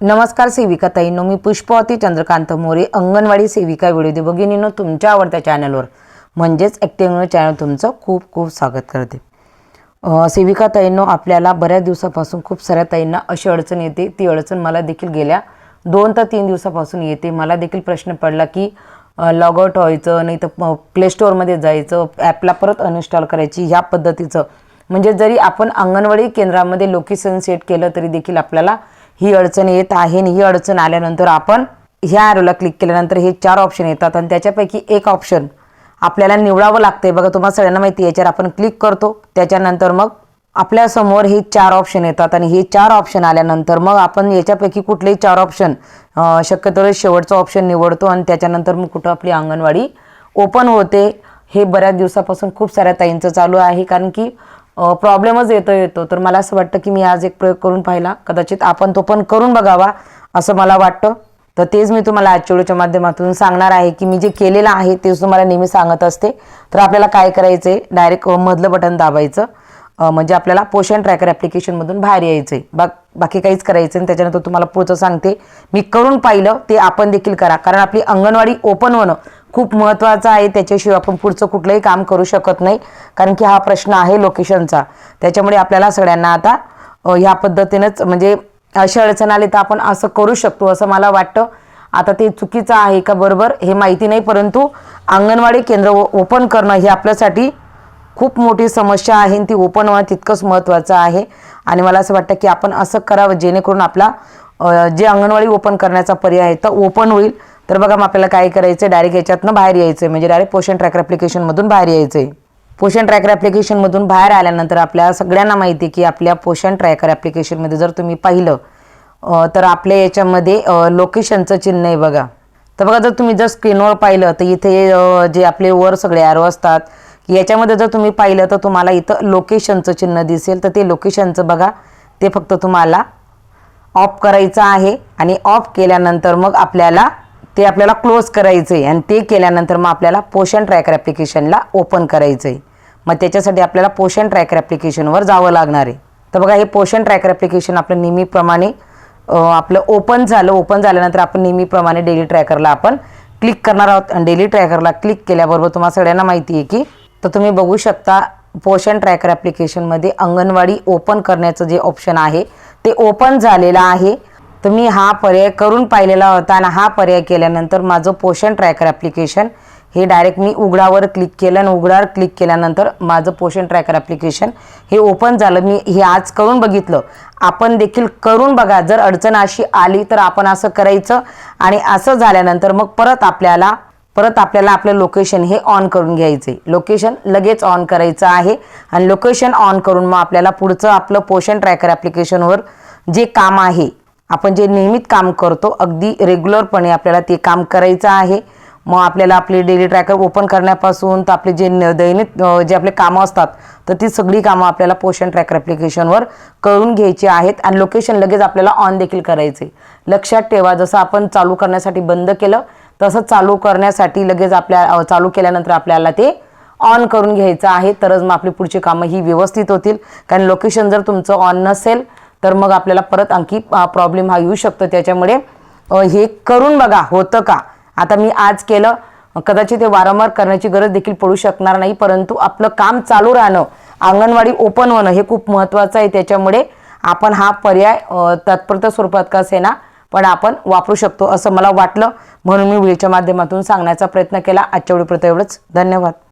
नमस्कार सेविका ताईंनो मी पुष्पावती चंद्रकांत मोरे अंगणवाडी सेविका व्हिडिओ दे भगिनीनो तुमच्या आवडत्या चॅनलवर. म्हणजेच ॲक्टिव्ह चॅनल तुमचं खूप खूप स्वागत करते. सेविका ताईंनो आपल्याला बऱ्याच दिवसापासून खूप साऱ्या ताईंना अशी अडचण येते. ती अडचण मला देखील गेल्या दोन ते तीन दिवसापासून येते. मला देखील प्रश्न पडला की लॉगआउट व्हायचं नाही तर प्ले स्टोअरमध्ये जायचं ॲपला परत अनइन्स्टॉल करायची ह्या पद्धतीचं. म्हणजे जरी आपण अंगणवाडी केंद्रामध्ये लोकेशन सेट केलं तरी देखील आपल्याला ही अडचण येत आहे आणि ही अडचण आल्यानंतर आपण ह्या ॲरोला क्लिक केल्यानंतर हे चार ऑप्शन येतात आणि त्याच्यापैकी एक ऑप्शन आपल्याला निवडावं लागते बघा तुम्हाला सगळ्यांना माहिती आहे याच्यावर आपण क्लिक करतो. त्याच्यानंतर मग आपल्यासमोर हे चार ऑप्शन येतात आणि हे चार ऑप्शन आल्यानंतर मग आपण याच्यापैकी कुठलेही चार ऑप्शन शक्यतो शेवटचं ऑप्शन निवडतो आणि त्याच्यानंतर मग कुठं आपली अंगणवाडी ओपन होते. हे बऱ्याच दिवसापासून खूप साऱ्या ताईंचं चालू आहे कारण की प्रॉब्लेमच येतो येतो. तर मला असं वाटतं की मी आज एक प्रयोग करून पाहिला. कदाचित आपण तो पण करून बघावा असं मला वाटतं. तर तेच मी तुम्हाला आजच्या व्हिडिओच्या माध्यमातून सांगणार आहे की मी जे केलेलं आहे तेच तुम्हाला नेहमी सांगत असते. तर आपल्याला काय करायचं आहे डायरेक्ट मधलं बटन दाबायचं. म्हणजे आपल्याला पोषण ट्रॅकर ॲप्लिकेशनमधून बाहेर यायचं आहे बा बाकी काहीच करायचं आणि त्याच्यानंतर तुम्हाला पुढचं सांगते. मी करून पाहिलं ते आपण देखील करा. कारण आपली अंगणवाडी ओपन होणं खूप महत्त्वाचं आहे. त्याच्याशिवाय आपण पुढचं कुठलंही काम करू शकत नाही. कारण की हा प्रश्न आहे लोकेशनचा. त्याच्यामुळे आपल्याला सगळ्यांना आता ह्या पद्धतीनंच म्हणजे अशी अडचण आली तर आपण असं करू शकतो असं मला वाटतं. आता ते चुकीचं आहे का बरोबर हे माहिती नाही परंतु अंगणवाडी केंद्र ओपन करणं हे आपल्यासाठी खूप मोठी समस्या आहे आणि ती ओपन होणं तितकंच महत्त्वाचं आहे. आणि मला असं वाटतं की आपण असं करावं जेणेकरून आपला जे अंगणवाडी ओपन करण्याचा पर्याय आहे तर ओपन होईल. तर बघा मग आपल्याला काय करायचं आहे डायरेक्ट याच्यातनं बाहेर यायचं आहे म्हणजे डायरेक्ट पोषण ट्रॅकर ॲप्लिकेशनमधून बाहेर यायचं आहे पोषण ट्रॅकर ॲप्लिकेशनमधून बाहेर आल्यानंतर आपल्या सगळ्यांना माहिती आहे की आपल्या पोषण ट्रॅकर ॲप्लिकेशनमध्ये जर तुम्ही पाहिलं तर आपल्या याच्यामध्ये लोकेशनचं चिन्ह आहे बघा. तर बघा जर तुम्ही जर स्क्रीनवर पाहिलं तर इथे जे आपले वर सगळे ॲरो असतात याच्यामध्ये जर तुम्ही पाहिलं तर तुम्हाला इथं लोकेशनचं चिन्ह दिसेल. तर ते लोकेशनचं बघा ते फक्त तुम्हाला ऑफ करायचं आहे. आणि ऑफ केल्यानंतर मग आपल्याला ते आपल्याला क्लोज करायचं आहे आणि ते केल्यानंतर मग आपल्याला पोषण ट्रॅकर ॲप्लिकेशनला ओपन करायचं आहे मग त्याच्यासाठी आपल्याला पोषण ट्रॅकर ॲप्लिकेशनवर जावं लागणार आहे. तर बघा हे पोषण ट्रॅकर ॲप्लिकेशन आपलं नेहमीप्रमाणे आपलं ओपन झालं. ओपन झाल्यानंतर आपण नेहमीप्रमाणे डेली ट्रॅकरला आपण क्लिक करणार आहोत. आणि डेली ट्रॅकरला क्लिक केल्याबरोबर तुम्हाला सगळ्यांना माहिती आहे की तर तुम्ही बघू शकता पोषण ट्रॅकर ॲप्लिकेशनमध्ये अंगणवाडी ओपन करण्याचं जे ऑप्शन आहे ते ओपन झालेलं आहे. तर मी हा पर्याय करून पाहिलेला होता आणि हा पर्याय केल्यानंतर माझं पोषण ट्रॅकर ॲप्लिकेशन हे डायरेक्ट मी उघडावर क्लिक केलं आणि उघडावर क्लिक केल्यानंतर माझं पोषण ट्रॅकर ॲप्लिकेशन हे ओपन झालं. मी हे आज करून बघितलं. आपण देखील करून बघा. जर अडचण अशी आली तर आपण असं करायचं आणि असं झाल्यानंतर मग परत आपल्याला परत आपल्याला आपलं लोकेशन हे ऑन करून घ्यायचे लोकेशन लगेच ऑन करायचं आहे आणि लोकेशन ऑन करून मग आपल्याला पुढचं आपलं पोषण ट्रॅकर ॲप्लिकेशनवर जे काम आहे आपण जे नियमित काम करतो अगदी रेग्युलरपणे आपल्याला ते काम करायचं आहे. मग आपल्याला आपले डेली ट्रॅकर ओपन करण्यापासून तर आपले जे न- दैनिक जे आपले कामं असतात तर ती सगळी कामं आपल्याला पोषण ट्रॅकर ॲप्लिकेशनवर करून घ्यायची आहेत आणि लोकेशन लगेच आपल्याला ऑन देखील करायचे. लक्षात ठेवा जसं आपण चालू करण्यासाठी बंद केलं तसं चालू करण्यासाठी लगेच आपल्या चालू केल्यानंतर आपल्याला ते ऑन करून घ्यायचं आहे. तरच मग आपली पुढची कामं ही व्यवस्थित होतील. कारण लोकेशन जर तुमचं ऑन नसेल तर मग आपल्याला परत आणखी प्रॉब्लेम हा येऊ शकतो. त्याच्यामुळे हे करून बघा होतं का? आता मी आज केलं कदाचित ते वारंवार करण्याची गरज देखील पडू शकणार नाही परंतु आपलं काम चालू राहणं अंगणवाडी ओपन होणं हे खूप महत्त्वाचं आहे. त्याच्यामुळे आपण हा पर्याय तात्पुरत्या स्वरूपात का असेना पण आपण वापरू शकतो असं मला वाटलं. म्हणून मी व्हिडिओच्या माध्यमातून सांगण्याचा प्रयत्न केला. आजच्या वेळीपर्यंत एवढंच. धन्यवाद.